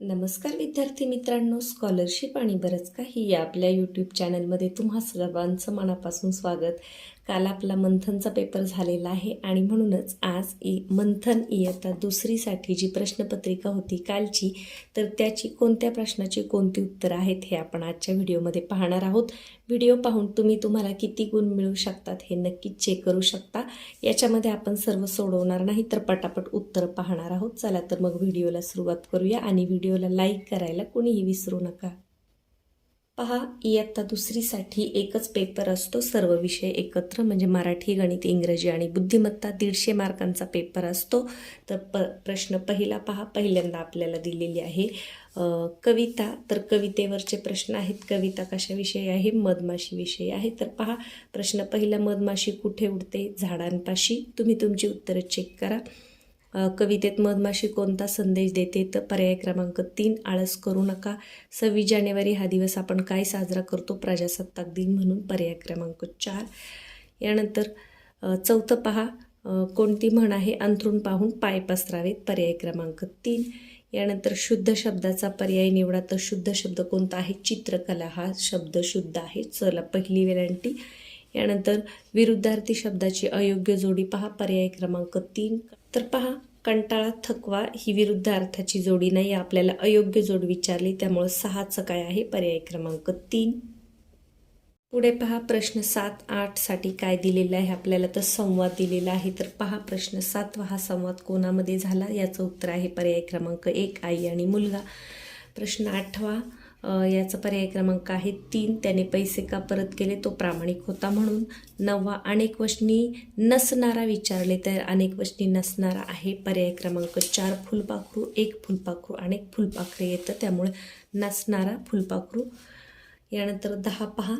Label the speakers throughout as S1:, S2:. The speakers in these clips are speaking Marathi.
S1: नमस्कार विद्यार्थी मित्रांनो स्कॉलरशिप आणि बरंच काही या आपल्या यूट्यूब चॅनलमध्ये तुम्हा सर्वांचं मनापासून स्वागत. काल आपला मंथनचा पेपर झालेला आहे आणि म्हणूनच आज इ मंथन इयत्ता दुसरीसाठी जी प्रश्नपत्रिका होती कालची तर त्याची कोणत्या प्रश्नाची कोणती उत्तरं आहेत हे आपण आजच्या व्हिडिओमध्ये पाहणार आहोत. व्हिडिओ पाहून तुम्ही तुम्हाला किती गुण मिळू शकतात हे नक्की चेक करू शकता. याच्यामध्ये आपण सर्व सोडवणार नाही तर पटापट उत्तर पाहणार आहोत. चला तर मग व्हिडिओला सुरुवात करूया आणि व्हिडिओला लाईक करायला कोणीही विसरू नका. पहा इयत्ता दुसरीसाठी एकच पेपर असतो. सर्व विषय एकत्र म्हणजे मराठी गणित इंग्रजी आणि बुद्धिमत्ता दीडशे मार्कांचा पेपर असतो. तर प प्रश्न पहिला पहा. पहिल्यांदा आपल्याला दिलेली आहे कविता तर कवितेवरचे प्रश्न आहेत. कविता कशाविषयी आहे? मधमाशीविषयी आहे. तर पहा प्रश्न पहिला मधमाशी कुठे उडते? झाडांपाशी. तुम्ही तुमची उत्तरं चेक करा. कवितेत मधमाशी कोणता संदेश देते? तर पर्याय क्रमांक तीन आळस करू नका. सव्वीस जानेवारी हा दिवस आपण काय साजरा करतो? प्रजासत्ताक दिन म्हणून पर्याय क्रमांक चार. यानंतर चौथं पहा. कोणती म्हण आहे? अंथरूण पाहून पाय पसरावेत. पर्याय क्रमांक तीन. यानंतर शुद्ध शब्दाचा पर्याय निवडा. तर शुद्ध शब्द कोणता आहे? चित्रकला. हा शब्द शुद्ध आहे. चला पहिली वेलांटी यानंतर विरुद्धार्थी शब्दाची अयोग्य जोडी पहा. पर्याय क्रमांक तीन. तर पहा कंटाळा थकवा ही विरुद्ध अर्थाची जोडी नाही आपल्याला अयोग्य जोड विचारली. त्यामुळं सहाचं काय आहे? पर्याय क्रमांक तीन. पुढे पहा प्रश्न सात आठसाठी काय दिलेलं आहे आपल्याला? तर संवाद दिलेला आहे. तर पहा प्रश्न सातवा हा संवाद कोणामध्ये झाला? याचं उत्तर आहे पर्याय क्रमांक एक आई आणि मुलगा. प्रश्न आठवा याचा पर्याय क्रमांक आहे तीन. त्याने पैसे का परत केले? तो प्रामाणिक होता म्हणून. नववा अनेक वचनी नसणारा विचारले तर अनेक वचनी नसणारा आहे. पर्याय क्रमांक चार फुलपाखरू. एक फुलपाखरू अनेक फुलपाखरे येतं. त्यामुळे नसणारा फुलपाखरू. यानंतर दहा पहा.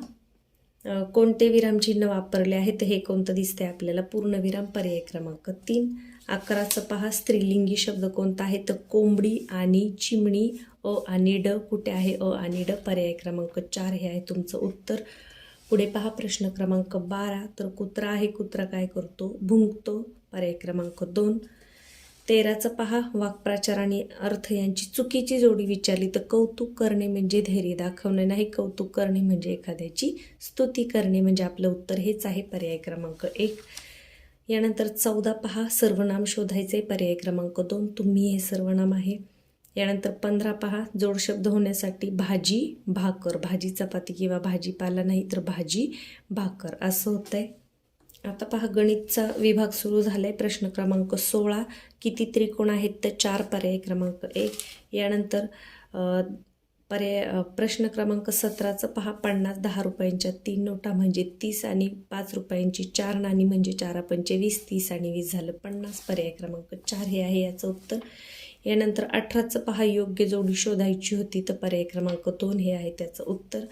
S1: कोणते विरामचिन्ह वापरले आहेत तर हे कोणतं दिसतंय आपल्याला? पूर्णविराम पर्याय क्रमांक तीन. अकराचं पहा स्त्रीलिंगी शब्द कोणता आहे? तर कोंबडी आणि चिमणी अ आणि ड. कुठे आहे? अ आणि ड. पर्याय क्रमांक चार. हे आहे तुमचं उत्तर. पुढे पहा प्रश्न क्रमांक बारा. तर कुत्रा आहे कुत्रा काय करतो? भुंकतो. पर्याय क्रमांक दोन. तेराचं पहा वाक्प्रचार आणि अर्थ यांची चुकीची जोडी विचारली तर कौतुक करणे म्हणजे धैर्य दाखवणे नाही कौतुक करणे म्हणजे एखाद्याची स्तुती करणे म्हणजे आपलं उत्तर हेच आहे पर्याय क्रमांक एक. यानंतर चौदा पहा सर्वनाम शोधायचे पर्याय क्रमांक दोन. तुम्ही हे सर्वनाम आहे. यानंतर पंधरा पहा जोडशब्द होण्यासाठी भाजी भाकर. भाजी चपाती किंवा भाजीपाला नाही तर भाजी भाकर. असं होतं आहे आता पहा गणितचा विभाग सुरू झाला आहे प्रश्न क्रमांक सोळा. किती त्रिकोण आहेत? तर चार पर्याय क्रमांक एक. यानंतर पर्याय प्रश्न क्रमांक सतराचं पहा. पन्नास दहा रुपयांच्या तीन नोटा म्हणजे तीस आणि पाच रुपयांची चार नाणी म्हणजे चारा. पंचे वीस तीस आणि वीस झालं पन्नास पर्याय क्रमांक चार हे आहे याचं उत्तर. यानंतर अठराचं पहा. योग्य जोडी शोधायची होती तर पर्याय क्रमांक दोन हे आहे त्याचं उत्तर.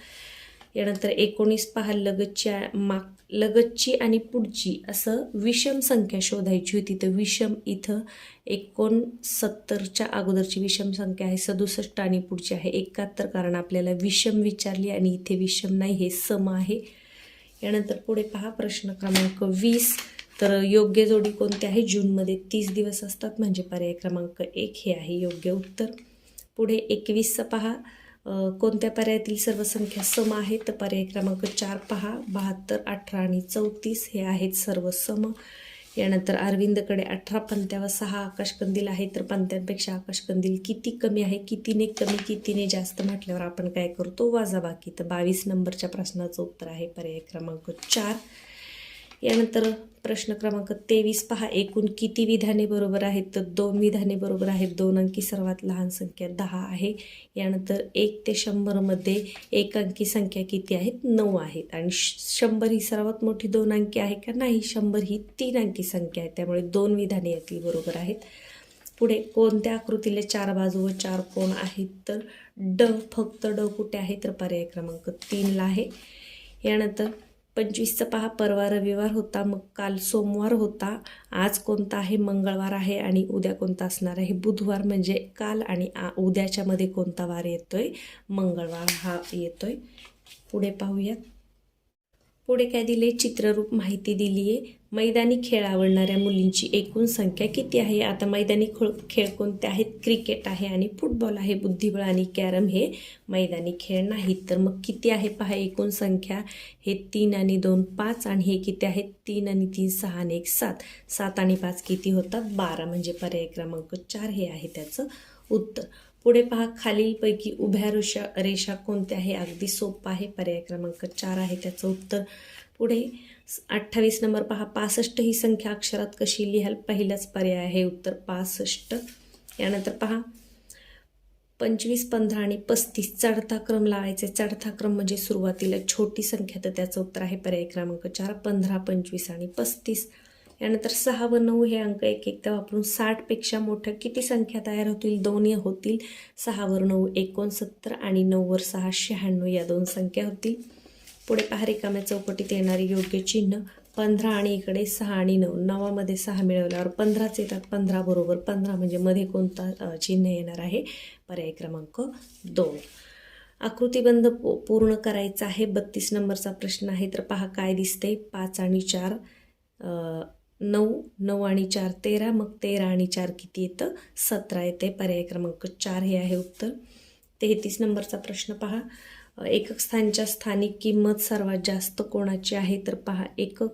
S1: यानंतर एकोणीस पहा लगतच्या माग लगतची आणि पुढची असं विषम संख्या शोधायची होती. तर विषम इथं एकोणसत्तरच्या अगोदरची विषम संख्या आहे सदुसष्ट आणि पुढची आहे. एकाहत्तर कारण आपल्याला विषम विचारली आणि इथे विषम नाही हे सम आहे. यानंतर पुढे पहा प्रश्न क्रमांक वीस. तर योग्य जोडी कोणती आहे? जूनमध्ये तीस दिवस असतात म्हणजे पर्याय क्रमांक एक हे आहे योग्य उत्तर. पुढे एकवीसचं पहा. कोणत्या पर्यायातील सर्व संख्या सम आहेत? तर पर्याय क्रमांक चार पहा. बहात्तर अठरा आणि चौतीस हे आहेत सर्व सम यानंतर अरविंदकडे अठरा पंत्यावर सहा आकाशकंदील आहे तर पंत्यांपेक्षा आकाशकंदील किती कमी आहे? कितीने कमी कितीने जास्त म्हटल्यावर आपण काय करतो? वाजाबाकी तर बावीस नंबरच्या प्रश्नाचं उत्तर आहे पर्याय क्रमांक चार. यानंतर प्रश्न क्रमांक तेवीस पहा. एकूण किती विधाने बरोबर आहेत? तर दोन विधाने बरोबर आहेत. दोन अंकी सर्वात लहान संख्या दहा आहे. यानंतर एक ते शंभरमध्ये एक अंकी संख्या किती आहेत? नऊ आहेत. आणि श- शंभर ही सर्वात मोठी दोन अंकी आहे का नाही? शंभर ही तीन अंकी संख्या आहे. त्यामुळे दोन विधाने यातली बरोबर आहेत. पुढे कोणत्या आकृतीले चार बाजू व चार कोण आहेत? तर ड फक्त ड कुठे आहे? तर पर्याय क्रमांक तीनला आहे. यानंतर पंचवीसचा पहा परवा रविवार होता मग काल सोमवार होता आज कोणता आहे? मंगळवार आहे आणि उद्या कोणता असणार आहे? बुधवार म्हणजे काल आणि आ उद्याच्यामध्ये कोणता वार येतोय? मंगळवार हा येतोय. पुढे पाहूयात. पुढे काय दिले? चित्ररूप माहिती दिली आहे मैदानी खेळ आवडणाऱ्या मुलींची एकूण संख्या किती आहे? आता मैदानी खेळ खेळ कोणते आहेत? क्रिकेट आहे आणि फुटबॉल आहे. बुद्धिबळ आणि कॅरम हे मैदानी खेळ नाहीत. तर मग किती आहे पहा एकूण संख्या? हे तीन आणि दोन पाच आणि हे किती आहेत तीन आणि तीन सहा आणि एक सात. सात आणि पाच किती होतात? बारा. म्हणजे पर्याय क्रमांक चार हे आहे त्याचं उत्तर. पुढे पहा खालीलपैकी उभ्या रेषा रेषा कोणत्या आहे? अगदी सोपं आहे. पर्याय क्रमांक चार आहे त्याचं उत्तर. पुढे अठ्ठावीस नंबर पहा. पासष्ट ही संख्या अक्षरात कशी लिहाल? पहिलाच पर्याय आहे. उत्तर पासष्ट. यानंतर पहा. पंचवीस पंधरा आणि पस्तीस. चढता क्रम लावायचे. चढता क्रम म्हणजे सुरुवातीला छोटी संख्या. तर त्याचं उत्तर आहे पर्याय क्रमांक चार. पंधरा पंचवीस आणि पस्तीस. यानंतर सहा व नऊ हे अंक एक एकदा वापरून साठपेक्षा मोठ्या किती संख्या तयार होतील? दोन्ही होतील. सहावर नऊ एकोणसत्तर आणि नऊवर सहा शहाण्णव या दोन संख्या होतील. पुढे पहा रिकाम्या चौकटीत येणारी योग्य चिन्ह. पंधरा आणि इकडे सहा आणि नऊ. नवामध्ये सहा मिळवल्यावर पंधराच येतात. पंधरा बरोबर पंधरा म्हणजे मध्ये कोणता चिन्ह येणार आहे? पर्याय क्रमांक दोन. आकृतीबंध पूर्ण करायचा आहे. बत्तीस नंबरचा प्रश्न आहे. तर पहा काय दिसते पाच आणि चार नऊ नऊ आणि चार तेरा. मग तेरा आणि चार किती येतं? सतरा येते. पर्याय क्रमांक चार हे आहे उत्तर. तेहतीस नंबरचा प्रश्न पहा. एकक स्थानच्या स्थानिक किंमत सर्वात जास्त कोणाची आहे? तर पहा एकक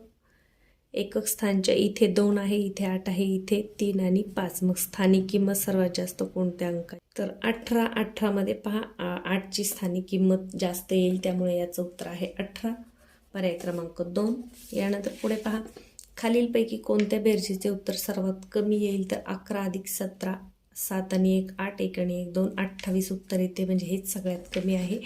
S1: एकक स्थानच्या इथे दोन आहे इथे आठ आहे इथे तीन आणि पाच. मग स्थानिक किंमत सर्वात जास्त कोणत्या अंक तर अठरा अठरामध्ये पहा आ- आठची स्थानिक किंमत जास्त येईल त्यामुळे याचं उत्तर आहे अठरा. पर्याय क्रमांक दोन. यानंतर पुढे पहा खालीलपैकी कोणत्या बेरजेचे उत्तर सर्वात कमी येईल? तर अकरा अधिक सतरा सात आणि एक आठ एक आणि एक दोन. अठ्ठावीस उत्तर येते म्हणजे हेच सगळ्यात कमी आहे.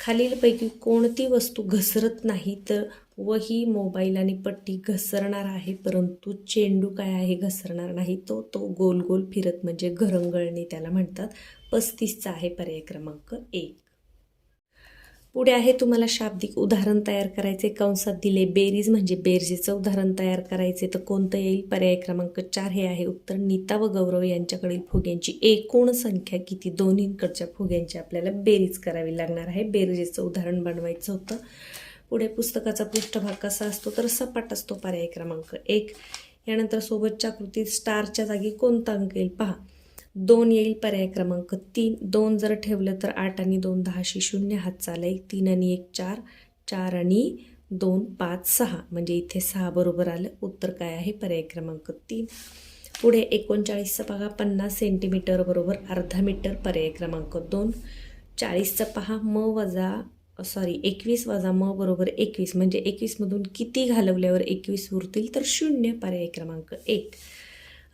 S1: खालीलपैकी कोणती वस्तू घसरत नाही तर व ही मोबाईल आणि पट्टी घसरणार आहे परंतु चेंडू काय आहे घसरणार नाही तो तो गोल गोल फिरत म्हणजे घरंगळणे त्याला म्हणतात. पस्तीसचा आहे पर्याय क्रमांक एक. पुढे आहे तुम्हाला शाब्दिक उदाहरण तयार करायचे. कंसात दिले बेरीज म्हणजे बेरजेचं उदाहरण तयार करायचे. तर कोणतं येईल? पर्याय क्रमांक चार हे आहे. उत्तर नीता व गौरव यांच्याकडील फुग्यांची एकूण संख्या किती? दोन्हीकडच्या फुग्यांची आपल्याला बेरीज करावी लागणार आहे. बेरजेचं उदाहरण बनवायचं होतं. पुढे पुस्तकाचा पृष्ठभाग कसा असतो? तर सपाट असतो पर्याय क्रमांक एक. यानंतर सोबतच्या कृतीत स्टारच्या जागी कोणता अंक येईल? पहा. दोन येईल पर्याय क्रमांक तीन. दोन जर ठेवलं तर आठ आणि दोन दहाशी शून्य हात चालेल. तीन आणि एक चार. चार आणि दोन पाच सहा. म्हणजे इथे सहा बरोबर आलं. उत्तर काय आहे? पर्याय क्रमांक तीन. पुढे एकोणचाळीसचा पहा पन्नास सेंटीमीटर बरोबर अर्धा मीटर. पर्याय क्रमांक दोन. चाळीसचा पहा. म वजा सॉरी एकवीस वजा म बरोबर एकवीस. म्हणजे एकवीसमधून किती घालवल्यावर एकवीस उरतील? तर शून्य. पर्याय क्रमांक एक.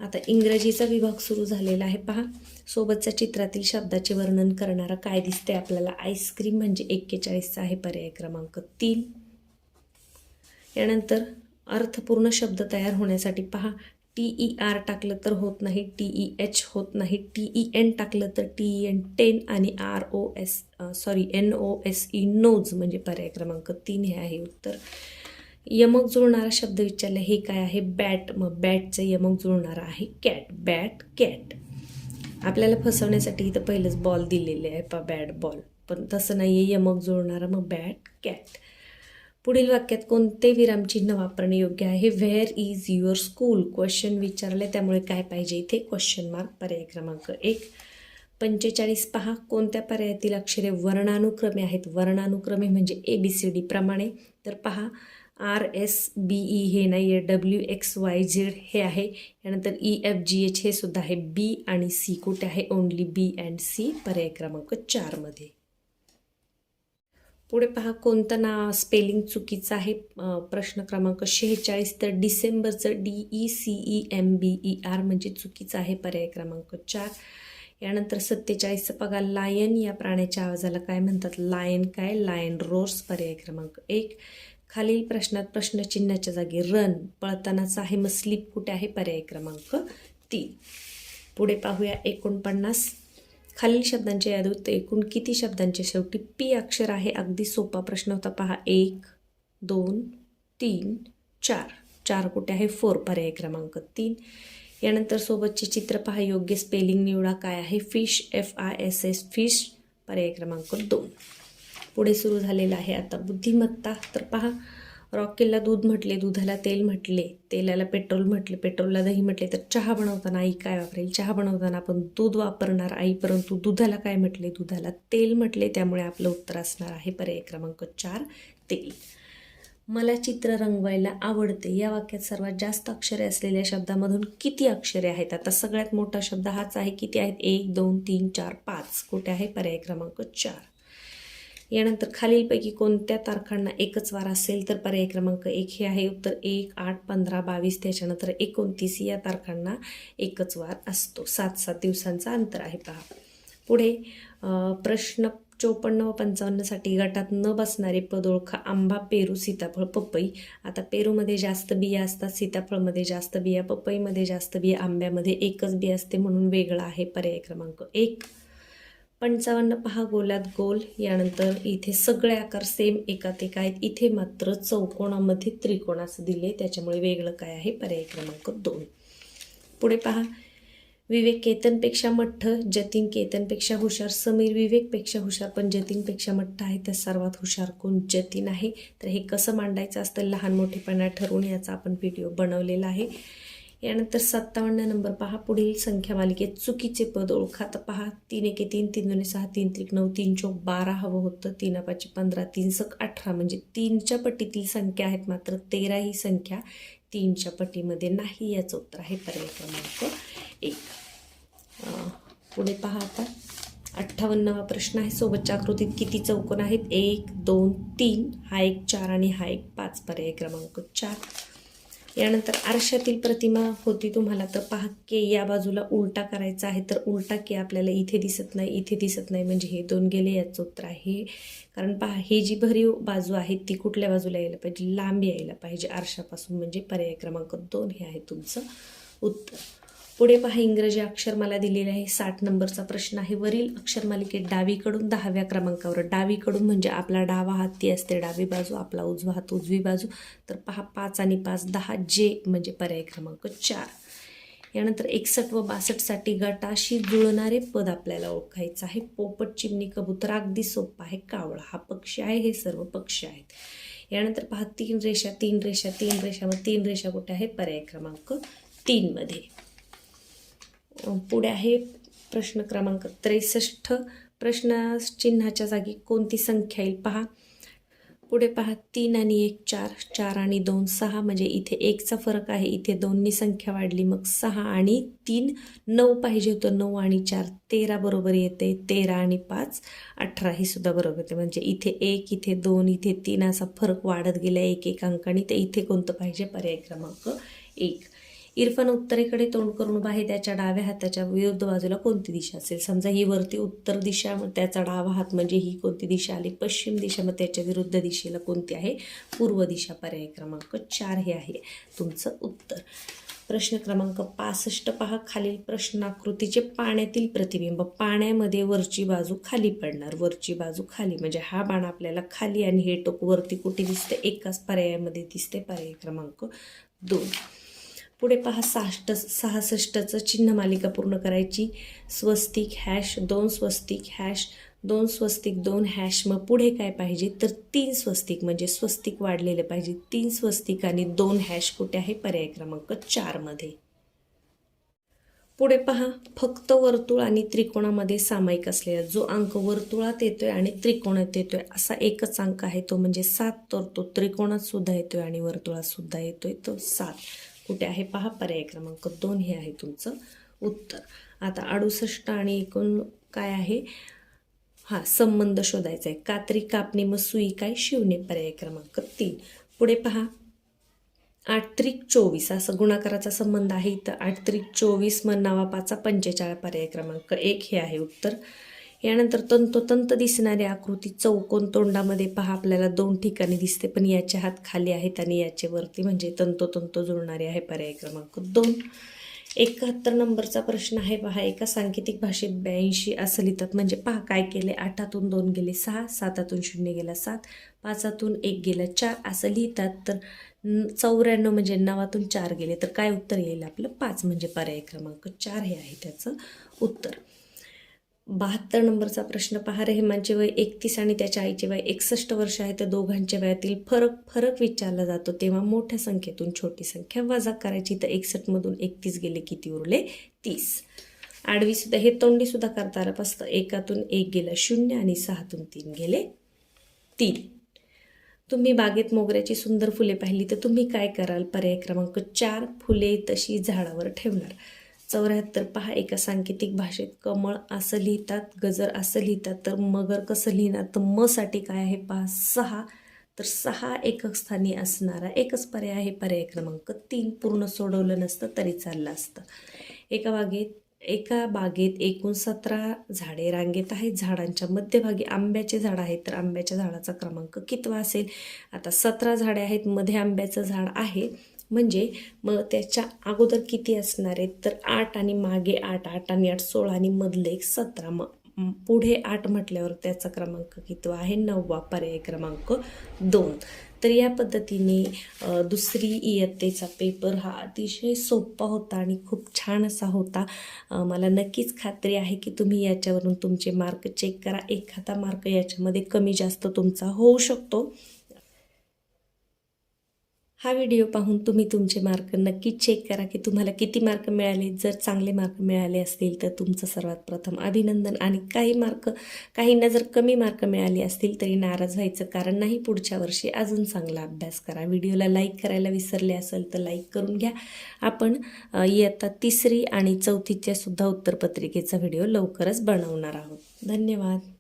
S1: आता इंग्रजीचा विभाग सुरू झालेला आहे. पहा सोबतच्या चित्रातील शब्दाचे वर्णन करणारा काय दिसते आपल्याला? आईस्क्रीम म्हणजे एक्केचाळीसचा आहे पर्याय क्रमांक तीन. यानंतर अर्थपूर्ण शब्द तयार होण्यासाठी पहा टी ई आर टाकलं तर होत नाही टी ई एच होत नाही टी ई एन टाकलं तर टी ई एन टेन आणि R O S sorry N O S E nose म्हणजे पर्याय क्रमांक तीन हे आहे उत्तर. यमक जुळणारा शब्द विचारला हे काय आहे? बॅट मग बॅटचं यमक जुळणारा आहे कॅट बॅट कॅट. आपल्याला फसवण्यासाठी इथं पहिलंच बॉल दिलेले आहे पा बॅट बॉल पण तसं नाही आहे यमक जुळणारा मग बॅट कॅट. पुढील वाक्यात कोणते विरामचिन्ह वापरणे योग्य आहे? Where is your school question विचारले त्यामुळे काय पाहिजे इथे? क्वेश्चन मार्क पर्याय क्रमांक एक. पंचेचाळीस पहा कोणत्या पर्यायातील अक्षरे वर्णानुक्रमे आहेत? वर्णानुक्रमे म्हणजे ए बी सी डी प्रमाणे. तर पहा आर एस बी ई हे नाही आहे डब्ल्यू एक्स वाय झेड हे आहे. यानंतर ई एफ जी एच हे सुद्धा आहे. बी आणि सी कुठे आहे? ओनली बी अँड सी पर्याय क्रमांक चारमध्ये पुढे पहा कोणतं ना स्पेलिंग चुकीचं आहे? प्रश्न क्रमांक शेहेचाळीस. तर डिसेंबरचं D E C E M B E R म्हणजे चुकीचं आहे पर्याय क्रमांक चार. यानंतर सत्तेचाळीसचं बघा लायन या प्राण्याच्या आवाजाला काय म्हणतात? लायन काय? लायन रोर्स पर्याय क्रमांक एक. खालील प्रश्नात प्रश्नचिन्हाच्या जागी रन पळतानाचा आहे मग स्लीप कुठे आहे? पर्याय क्रमांक तीन. पुढे पाहूया एकोणपन्नास. खालील शब्दांच्या यादीत एकूण किती शब्दांच्या शेवटी पी अक्षर आहे? अगदी सोपा प्रश्न होता. पहा. एक दोन तीन चार. चार कुठे आहे? फोर पर्याय क्रमांक तीन. यानंतर सोबतचे चित्र पहा. योग्य स्पेलिंग निवडा. काय आहे? Fish F I S S fish पर्याय क्रमांक दोन. पुढे सुरू झालेला आहे. आता बुद्धिमत्ता तर पहा रॉकेलला दूध म्हटले दुधाला तेल म्हटले तेलाला पेट्रोल म्हटले पेट्रोलला दही म्हटले तर चहा बनवताना आई काय वापरेल? चहा बनवताना आपण दूध वापरणार आई परंतु दुधाला काय म्हटले? दुधाला तेल म्हटले त्यामुळे आपलं उत्तर असणार आहे पर्याय क्रमांक चार तेल. मला चित्र रंगवायला आवडते. या वाक्यात सर्वात जास्त अक्षरे असलेल्या शब्दामधून किती अक्षरे आहेत? आता सगळ्यात मोठा शब्द हाच आहे. किती आहेत? एक दोन तीन चार पाच. कुठे आहे? पर्याय क्रमांक चार. यानंतर खालीलपैकी कोणत्या तारखांना एकच वार असेल तर पर्याय क्रमांक एक हे आहे. उत्तर एक आठ पंधरा बावीस त्याच्यानंतर एकोणतीस या तारखांना एकच वार असतो. सात सात दिवसांचा अंतर आहे पहा. पुढे प्रश्न चोपन्न व पंचावन्नसाठी गटात न बसणारे पद ओळखा आंबा पेरू सीताफळ पपई. आता पेरूमध्ये जास्त बिया असतात सीताफळमध्ये जास्त बिया पपईमध्ये जास्त बिया आंब्यामध्ये एकच बिया असते म्हणून वेगळा आहे पर्याय क्रमांक एक. पंचावन्न पहा गोलात गोल. यानंतर इथे सगळे आकार सेम एकात एक आहेत. इथे मात्र चौकोनामध्ये त्रिकोणाचं दिले. त्याच्यामुळे वेगळं काय आहे? पर्याय क्रमांक दोन. पुढे पहा. विवेक केतनपेक्षा मठ्ठ जतीन केतनपेक्षा हुशार. समीर विवेकपेक्षा हुशार पण जतीनपेक्षा मठ्ठ आहे तर सर्वात हुशार कोण? जतीन आहे. तर हे कसं मांडायचं असतं? लहान मोठेपणा ठरवून याचा आपण व्हिडिओ बनवलेला आहे. यानंतर सत्तावन्न नंबर पहा. पुढील संख्या मालिकेत चुकीचे पद ओळखा तर पहा. तीन एके तीन तीन दोन सहा तीन त्रिक नऊ तीन चौक बारा हवं होतं. तीन पाचशे पंधरा तीन सक अठरा. म्हणजे तीनच्या पटीतील संख्या आहेत मात्र तेरा ही संख्या तीनच्या पटीमध्ये नाही. याचं उत्तर आहे पर्याय क्रमांक एक. पुढे पहा आता. अठ्ठावन्नवा प्रश्न आहे. सोबतच्या आकृतीत किती चौकोन आहेत? एक दोन तीन. हा एक चार आणि हा एक पाच. पर्याय क्रमांक चार. यानंतर आरशातील प्रतिमा होती तुम्हाला तर पहा के या बाजूला उलटा करायचा आहे तर उलटा के आपल्याला इथे दिसत नाही इथे दिसत नाही. म्हणजे हे दोन गेले याचं उत्तर आहे. कारण पहा हे जी भरीव बाजू आहे ती कुठल्या बाजूला यायला पाहिजे? लांब यायला पाहिजे आरशापासून. म्हणजे पर्याय क्रमांक दोन हे आहे तुमचं उत्तर. पुढे पहा इंग्रजी अक्षर मला दिलेले आहे. साठ नंबरचा प्रश्न आहे. वरील अक्षरमालिकेत डावीकडून दहाव्या क्रमांकावर. डावीकडून म्हणजे आपला डावा हात ती असते. डावी बाजू आपला उजवा हात उजवी बाजू. तर पहा पाच आणि पाच दहा जे म्हणजे पर्याय क्रमांक चार. यानंतर एकसष्ट व बासष्टसाठी गटाशी जुळणारे पद आपल्याला ओळखायचं आहे. पोपट चिमणी कबूतर अगदी सोपा आहे. कावळा हा पक्षी आहे. हे सर्व पक्षी आहेत. यानंतर पहा तीन रेषा तीन रेषा तीन रेषा मग तीन रेषा कुठे आहे? पर्याय क्रमांक तीनमध्ये. पुढे आहे प्रश्न क्रमांक त्रेसष्ट. प्रश्न चिन्हाच्या जागी कोणती संख्या येईल? पहा. पुढे पहा. तीन आणि एक चार. चार आणि दोन सहा. म्हणजे इथे एकचा फरक आहे. इथे दोननी संख्या वाढली. मग सहा आणि तीन. नऊ पाहिजे होतं. नऊ आणि चार तेरा बरोबर येते. तेरा आणि पाच अठरा. ही सुद्धा बरोबर येते. म्हणजे इथे एक इथे दोन इथे तीन असा फरक वाढत गेला. एक एक अंकाने. तर इथे कोणतं पाहिजे? पर्याय क्रमांक एक. इरफान उत्तरेकडे तोंड करून उभा आहे त्याच्या डाव्या हाताच्या विरुद्ध बाजूला कोणती दिशा असेल? समजा ही वरती उत्तर दिशा त्याचा डावा हात म्हणजे ही कोणती दिशा आली? पश्चिम दिशा मग त्याच्या विरुद्ध दिशेला कोणती आहे? पूर्व दिशा. पर्याय क्रमांक चार हे आहे तुमचं उत्तर. प्रश्न क्रमांक पासष्ट पहा. खालील प्रश्नाकृतीचे पाण्यातील प्रतिबिंब. पाण्यामध्ये वरची बाजू खाली पडणार. वरची बाजू खाली. म्हणजे हा बाण आपल्याला खाली आणि हे टोक वरती कुठे दिसते एकाच पर्यायामध्ये दिसते पर्याय क्रमांक दोन. पुढे पहा सहाष्ट सहासष्टचं चिन्ह मालिका पूर्ण करायची. स्वस्तिक हॅश दोन स्वस्तिक हॅश दोन स्वस्तिक दोन हॅश मग पुढे काय पाहिजे? तर तीन स्वस्तिक म्हणजे स्वस्तिक वाढलेले पाहिजे. तीन स्वस्तिक आणि दोन हॅश कुठे आहे? पर्याय क्रमांक चारमध्ये पुढे पहा फक्त वर्तुळ आणि त्रिकोणामध्ये सामायिक असलेला जो अंक वर्तुळात येतोय आणि त्रिकोणात येतोय असा एकच अंक आहे तो म्हणजे सात. तर तो त्रिकोणात सुद्धा येतोय आणि वर्तुळात सुद्धा येतोय तो सात. कुठे आहे? पहा पर्याय क्रमांक दोन हे आहे तुमचं उत्तर. आता अडुसष्ट आणि एकूण काय आहे? हा संबंध शोधायचा आहे. कात्री कापणे मग सुई काय? शिवणे पर्याय क्रमांक तीन. पुढे पहा. आठ त्रिक चोवीस असा गुणाकाराचा संबंध आहे. इथं आठ त्रिक चोवीस मग नावापाचा पंचेचाळ पर्याय क्रमांक एक हे आहे उत्तर. यानंतर तंतोतंत दिसणारी आकृती चौकोन तोंडामध्ये पहा आपल्याला दोन ठिकाणी दिसते पण याच्या हात खाली आहेत आणि याचे वरती म्हणजे तंतोतंत जुळणारे आहे पर्याय क्रमांक दोन. एकाहत्तर नंबरचा प्रश्न आहे पहा एका सांकेतिक भाषेत ब्याऐंशी असं लिहितात म्हणजे पहा काय केले? आठातून दोन गेले सहा सातातून शून्य गेला सात पाचातून एक गेला चार असं लिहितात. तर चौऱ्याण्णव म्हणजे नवातून चार गेले तर काय उत्तर येईल आपलं? पाच म्हणजे पर्याय क्रमांक चार हे आहे त्याचं उत्तर. बहात्तर नंबरचा प्रश्न पहा. रेहमानचे वय एकतीस आणि त्याच्या आईचे वय एकसष्ट वर्ष आहे. तर दोघांच्या वयातील फरक फरक विचारला जातो. तेव्हा मोठ्या संख्येतून छोटी संख्या वजा करायची. तर एकसष्टमधून एकतीस गेले किती उरले? तीस. आडवी सुद्धा हे तोंडी सुद्धा करता आलं असतं एकातून एक गेलं. शून्य आणि सहातून तीन गेले. तीन. तुम्ही बागेत मोगऱ्याची सुंदर फुले पाहिली तर तुम्ही काय कराल? पर्याय क्रमांक चार फुले तशी झाडावर ठेवणार. चौऱ्याहत्तर पहा एका सांकेतिक भाषेत कमळ असं लिहितात गजर असं लिहितात तर मगर कसं लिहिणार? तर म साठी काय आहे पहा सहा. तर सहा एकक स्थानी असणारा एकच पर्याय आहे पर्याय क्रमांक तीन. पूर्ण सोडवलं नसतं तरी चाललं असतं. एका बागेत एका बागेत एकूण सतरा झाडे रांगेत आहेत. झाडांच्या मध्यभागी आंब्याचे झाड आहेत. तर आंब्याच्या झाडाचा क्रमांक कितवा असेल? आता सतरा झाडे आहेत. मध्ये आंब्याचं झाड आहे. म्हणजे मग त्याच्या अगोदर किती असणार आहेत? तर आठ आणि मागे आठ आठ आणि आठ सोळा आणि मधले एक सतरा. मग म, पुढे आठ म्हटल्यावर त्याचा क्रमांक कितवा आहे? नववा. पर्याय क्रमांक दोन. तर या पद्धतीने दुसरी इयत्तेचा पेपर हा अतिशय सोपा होता आणि खूप छान असा होता. मला नक्कीच खात्री आहे की तुम्ही याच्यावरून तुमचे मार्क चेक करा. एखादा मार्क याच्यामध्ये कमी जास्त तुमचा होऊ शकतो. हा व्हिडिओ पाहून तुम्ही तुमचे मार्क नक्की चेक करा की तुम्हाला किती मार्क मिळाले. जर चांगले मार्क मिळाले असतील तर तुमचं सर्वात प्रथम अभिनंदन. आणि काही मार्क काहींना जर कमी मार्क मिळाले असतील तरी नाराज व्हायचं कारण नाही. पुढच्या वर्षी अजून चांगला अभ्यास करा. व्हिडिओला लाईक करायला विसरले असेल तर लाईक करून घ्या. आपण इयत्ता तिसरी आणि चौथीच्या सुद्धा उत्तरपत्रिकेचा व्हिडिओ लवकरच बनवणार आहोत. धन्यवाद.